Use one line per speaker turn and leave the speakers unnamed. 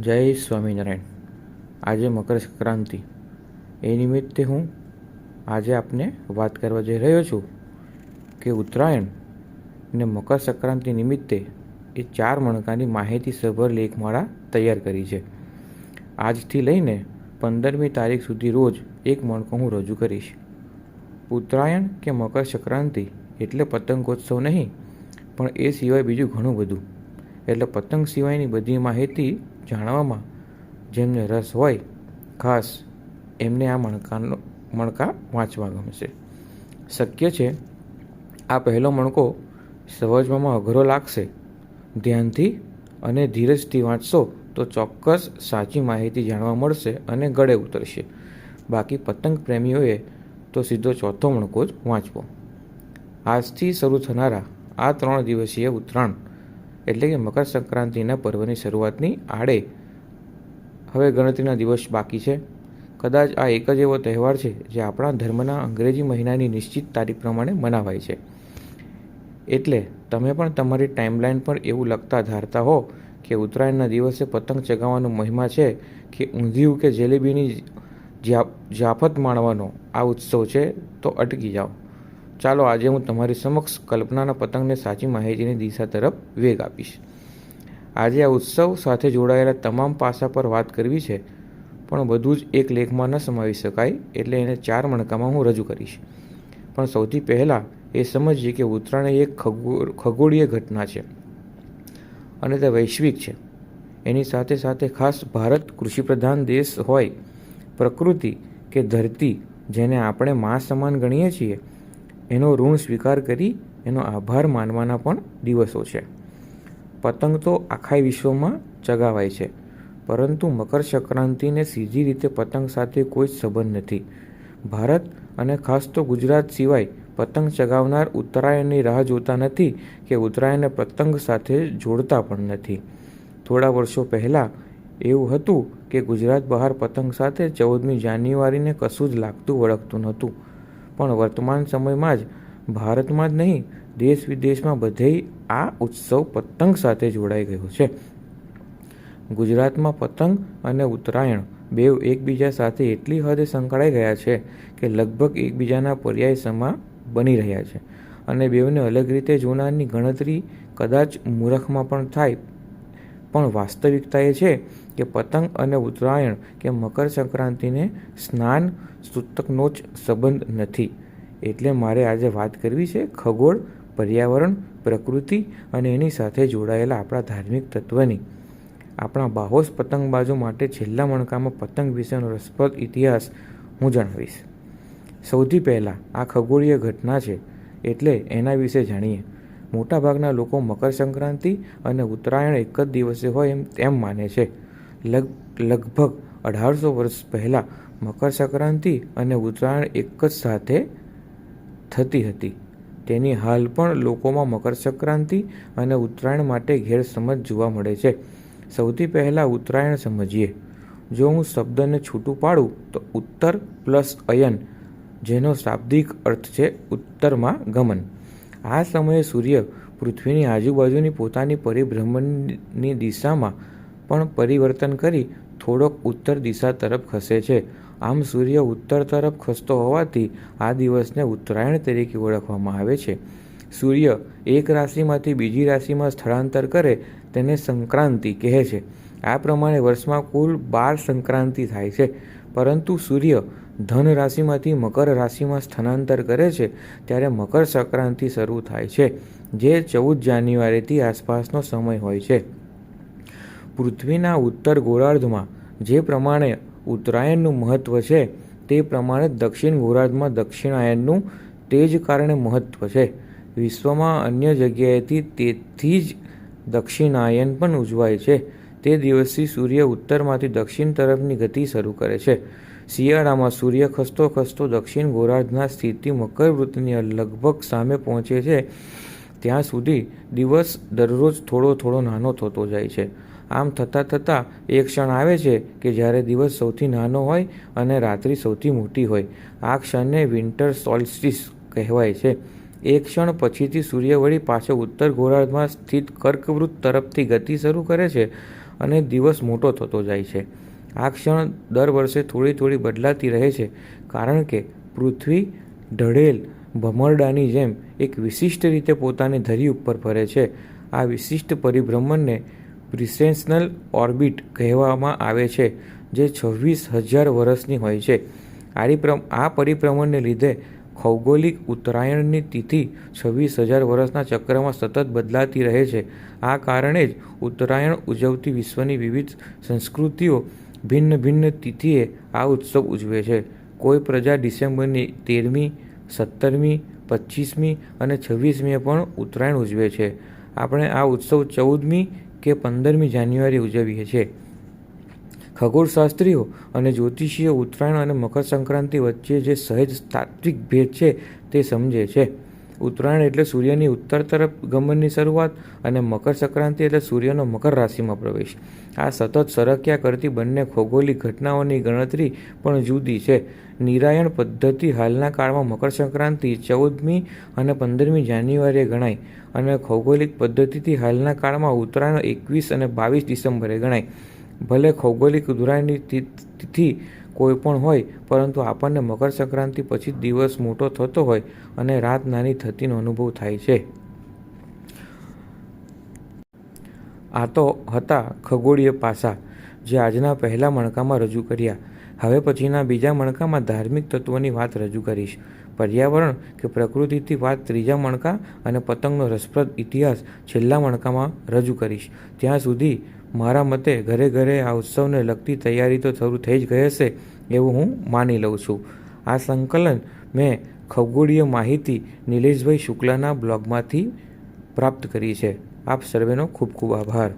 જય સ્વામિનારાયણ. આજે મકર સંક્રાંતિ. એ નિમિત્તે હું આજે આપને વાત કરવા જઈ રહ્યો છું કે ઉત્તરાયણ ને મકર સંક્રાંતિ નિમિત્તે એ ચાર મણકાની માહિતીસભર લેખમાળા તૈયાર કરી છે. આજથી લઈને પંદરમી તારીખ સુધી રોજ એક મણકો હું રજૂ કરીશ. ઉત્તરાયણ કે મકર સંક્રાંતિ એટલે પતંગોત્સવ નહીં, પણ એ સિવાય બીજું ઘણું બધું. એટલે પતંગ સિવાયની બધી માહિતી જાણવામાં જેમને રસ હોય, ખાસ એમને આ મણકાનો મણકા વાંચવા ગમશે શક્ય છે આ પહેલો મણકો સમજવામાં અઘરો લાગશે. ધ્યાનથી અને ધીરજથી વાંચશો તો ચોક્કસ સાચી માહિતી જાણવા મળશે અને ગળે ઉતરશે. બાકી પતંગ પ્રેમીઓએ તો સીધો ચોથો મણકો જ વાંચવો. આજથી શરૂ થનારા આ ત્રણ દિવસીય ઉત્તરાયણ એટલે કે મકર સંક્રાંતિના પર્વની શરૂઆતની આડે. હવે ગણતરીના દિવસ બાકી છે. કદાચ આ એક જ એવો તહેવાર છે જે આપણા ધર્મના અંગ્રેજી મહિનાની નિશ્ચિત તારીખ પ્રમાણે મનાવાય છે. એટલે તમે પણ તમારી ટાઈમલાઈન પર એવું લખતા ધારતા હો કે ઉત્તરાયણના દિવસે પતંગ ચગાવવાનો મહિમા છે કે ઊંધિયું કે જલેબીની જાફત માણવાનો આ ઉત્સવ છે, તો અટકી જાઓ. ચાલો આજે હું તમારી સમક્ષ કલ્પનાના પતંગને સાચી માહિતીની દિશા તરફ વેગ આપીશ. આજે આ ઉત્સવ સાથે જોડાયેલા તમામ પાસા પર વાત કરવી છે, પણ બધું જ એક લેખમાં ન સમાવી શકાય એટલે એને ચાર મણકામાં હું રજૂ કરીશ. પણ સૌથી પહેલાં એ સમજીએ કે ઉત્તરાયણ એક ખગો, ખગોળીય ઘટના છે અને તે વૈશ્વિક છે. એની સાથે સાથે ખાસ ભારત કૃષિપ્રધાન દેશ હોય, પ્રકૃતિ કે ધરતી જેને આપણે મા સમાન ગણીએ છીએ એનો ઋણ સ્વીકાર કરી એનો આભાર માનવાના પણ દિવસો છે. પતંગ તો આખા વિશ્વમાં ચગાવાય છે, પરંતુ મકર સંક્રાંતિને સીધી રીતે પતંગ સાથે કોઈ જ સંબંધ નથી. ભારત અને ખાસ તો ગુજરાત સિવાય પતંગ ચગાવનાર ઉત્તરાયણની રાહ જોતા નથી કે ઉત્તરાયણને પતંગ સાથે જોડતા પણ નથી. થોડા વર્ષો પહેલાં એવું હતું કે ગુજરાત બહાર પતંગ સાથે ચૌદમી જાન્યુઆરીને કશું જ લાગતું વળગતું નહોતું. પણ વર્તમાન સમયમાં જ ભારતમાં જ નહીં દેશ વિદેશમાં બધેય આ ઉત્સવ પતંગ સાથે જોડાઈ ગયો છે. ગુજરાતમાં પતંગ અને ઉત્તરાયણ બેવ એકબીજા સાથે એટલી હદે સંકળાઈ ગયા છે કે લગભગ એકબીજાના પર્યાય સમા બની રહ્યા છે. અને બેવને અલગ રીતે જોનારની ગણતરી કદાચ મૂરખમાં પણ થાય પણ વાસ્તવિકતા એ છે કે પતંગ અને ઉત્તરાયણ કે મકર સંક્રાંતિને સ્નાન સૂતકનો જ સંબંધ નથી. એટલે મારે આજે વાત કરવી છે ખગોળ, પર્યાવરણ, પ્રકૃતિ અને એની સાથે જોડાયેલા આપણા ધાર્મિક તત્વની. આપણા બાહોશ પતંગબાજો માટે છેલ્લા મણકામાં પતંગ વિશેનો રસપ્રદ ઇતિહાસ હું જણાવીશ. સૌથી પહેલાં આ ખગોળીય ઘટના છે, એટલે એના વિશે જાણીએ. મોટાભાગના લોકો મકર સંક્રાંતિ અને ઉત્તરાયણ એક જ દિવસે હોય એમ તેમ માને છે. લગ લગભગ અઢારસો વર્ષ પહેલાં મકર સંક્રાંતિ અને ઉત્તરાયણ એક જ સાથે થતી હતી. તેની હાલ પણ લોકોમાં મકર સંક્રાંતિ અને ઉત્તરાયણ માટે ગેરસમજ જોવા મળે છે. સૌથી પહેલાં ઉત્તરાયણ સમજીએ. જો હું શબ્દને છૂટું પાડું તો ઉત્તર પ્લસ અયન, જેનો શાબ્દિક અર્થ છે ઉત્તરમાં ગમન. આ સમયે સૂર્ય પૃથ્વીની આજુબાજુની પોતાની પરિભ્રમણની દિશામાં પણ પરિવર્તન કરી થોડોક ઉત્તર દિશા તરફ ખસે છે. આમ સૂર્ય ઉત્તર તરફ ખસતો હોવાથી આ દિવસને ઉત્તરાયણ તરીકે ઓળખવામાં આવે છે. સૂર્ય એક રાશિમાંથી બીજી રાશિમાં સ્થળાંતર કરે તેને સંક્રાંતિ કહે છે. આ પ્રમાણે વર્ષમાં કુલ બાર સંક્રાંતિ થાય છે. પરંતુ સૂર્ય ધન રાશિમાંથી મકર રાશિમાં સ્થાનાંતર કરે છે, ત્યારે મકર સંક્રાંતિ શરૂ થાય છે, જે ચૌદ જાન્યુઆરીથી આસપાસનો સમય હોય છે. પૃથ્વીના ઉત્તર ગોળાર્ધમાં જે પ્રમાણે ઉત્તરાયણનું મહત્ત્વ છે, તે પ્રમાણે દક્ષિણ ગોળાર્ધમાં દક્ષિણાયનનું તે જ કારણે મહત્ત્વ છે. વિશ્વમાં અન્ય જગ્યાએથી તેથી જ દક્ષિણાયન પણ ઉજવાય છે. તે દિવસથી સૂર્ય ઉત્તરમાંથી દક્ષિણ તરફની ગતિ શરૂ કરે છે. શિયાળામાં સૂર્ય ખસતો ખસતો દક્ષિણ ગોળાર્ધના સ્થિતિ મકરવૃત્તની લગભગ સામે પહોંચે છે. ત્યાં સુધી દિવસ દરરોજ થોડો થોડો નાનો થતો જાય છે. આમ થતાં થતાં એક ક્ષણ આવે છે કે જ્યારે દિવસ સૌથી નાનો હોય અને રાત્રિ સૌથી મોટી હોય. આ ક્ષણને વિન્ટર સોલ્સ્ટિસ કહેવાય છે. એક ક્ષણ પછીથી સૂર્ય વળી પાછો ઉત્તર ગોળાર્ધમાં સ્થિત કર્કવૃત્ત તરફથી ગતિ શરૂ કરે છે અને દિવસ મોટો થતો જાય છે. આ ક્ષણ દર વર્ષે થોડી થોડી બદલાતી રહે છે, કારણ કે પૃથ્વી ઢળેલ ભમરડાની જેમ એક વિશિષ્ટ રીતે પોતાની ધરી ઉપર ફરે છે. આ વિશિષ્ટ પરિભ્રમણને પ્રિસેન્શનલ ઓર્બિટ કહેવામાં આવે છે, જે છવ્વીસ હજાર વર્ષની હોય છે. આ પરિભ્રમણને લીધે ખૌગોલિક ઉત્તરાયણની તિથિ છવ્વીસ હજાર વર્ષના ચક્રમાં સતત બદલાતી રહે છે. આ કારણે જ ઉત્તરાયણ ઉજવતી વિશ્વની વિવિધ સંસ્કૃતિઓ ભિન્ન ભિન્ન તિથિએ આ ઉત્સવ ઉજવે છે. કોઈ પ્રજા ડિસેમ્બરની તેરમી, સત્તરમી પચીસમી અને છવ્વીસમીએ પણ ઉત્તરાયણ ઉજવે છે. આપણે આ ઉત્સવ ચૌદમી કે પંદરમી જાન્યુઆરી ઉજવીએ છીએ. ખગોળશાસ્ત્રીઓ અને જ્યોતિષીઓ ઉત્તરાયણ અને મકર સંક્રાંતિ વચ્ચે જે સહેજ તાત્વિક ભેદ છે તે સમજે છે. ઉત્તરાયણ એટલે સૂર્યની ઉત્તર તરફ ગમનની શરૂઆત અને મકર સંક્રાંતિ એટલે સૂર્યનો મકર રાશિમાં પ્રવેશ. આ સતત સરક્યા કરતી બંને ખગોલિક ઘટનાઓની ગણતરી પણ જુદી છે. નિરાયણ પદ્ધતિ હાલના કાળમાં મકર સંક્રાંતિ, ચૌદમી અને પંદરમી જાન્યુઆરીએ ગણાય અને ખૌગોલિક પદ્ધતિથી હાલના કાળમાં ઉત્તરાયણ એકવીસ અને બાવીસ ડિસેમ્બરે ગણાય. ભલે ખૌગોલિક ઉત્તરાયણની તિથિ કોઈ પણ હોય, પરંતુ આપણને મકર સંક્રાંતિ પછી દિવસ મોટો થતો હોય અને રાત નાની થતીનો અનુભવ થાય છે. આ તો હતા ખગોળીય પાસા, જે આજના પહેલા મણકામાં રજૂ કર્યા. હવે પછીના બીજા મણકામાં ધાર્મિક તત્વોની વાત રજૂ કરીશ. પર્યાવરણ કે પ્રકૃતિથી વાત ત્રીજા મણકા અને પતંગનો રસપ્રદ ઇતિહાસ છેલ્લા મણકામાં રજૂ કરીશ. ત્યાં સુધી મારા મતે ઘરે ઘરે આ ઉત્સવને લગતી તૈયારી તો શરૂ થઈ જ ગઈ હશે એવું હું માની લઉં છું. આ સંકલન મેં ખગોળીય માહિતી નિલેશભાઈ શુક્લાના બ્લોગમાંથી પ્રાપ્ત કરી છે. આપ સર્વેનો ખૂબ ખૂબ આભાર.